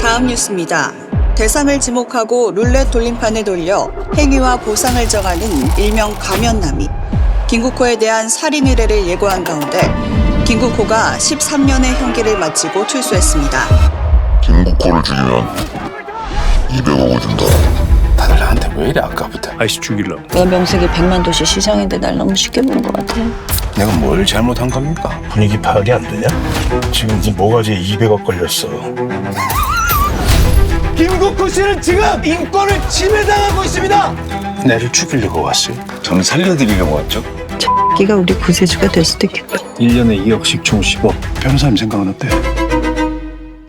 다음 뉴스입니다. 대상을 지목하고 룰렛 돌림판을 돌려 행위와 보상을 정하는 일명 가면남이 김국호에 대한 살인 의뢰를 예고한 가운데 김국호가 13년의 형기를 마치고 출소했습니다. 김국호를 죽이면 200억을 준다. 다들 나한테 왜 이래 아까부터 아이씨 죽일라. 내 명색이 백만 도시 시장인데 날 너무 쉽게 본것 같아. 내가 뭘 잘못한 겁니까? 분위기 파악이 안 되냐? 지금 무슨 뭐가지에 200억 걸렸어. 김국호 씨는 지금 인권을 침해당하고 있습니다. 내를 죽이려고 왔어요 저는 살려드리려고 왔죠. 네가 우리 구세주가 될 수도 있겠다. 1년에 2억씩 총 10억. 변호사님 생각은 어때?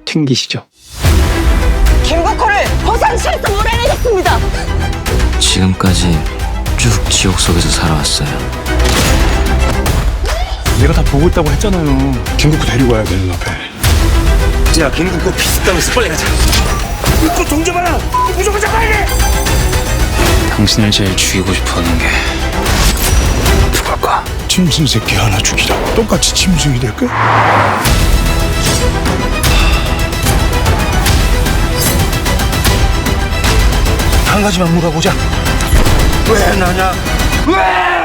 튕기시죠. 김국호를 보상시에서 몰아내겠습니다. 지금까지 쭉 지옥 속에서 살아왔어요. 내가 다 보고 있다고 했잖아요. 김국호 데리고 와야 돼, 눈앞에. 자, 김국호 비스담에서 빨리 가자. 국호 동접하라. 무조건 잡아야 돼. 당신을 제일 죽이고 싶어하는 게 누굴까? 짐승 새끼 하나 죽이라. 똑같이 짐승이 될 거야. 한 가지만 물어보자. 왜 나냐? 왜?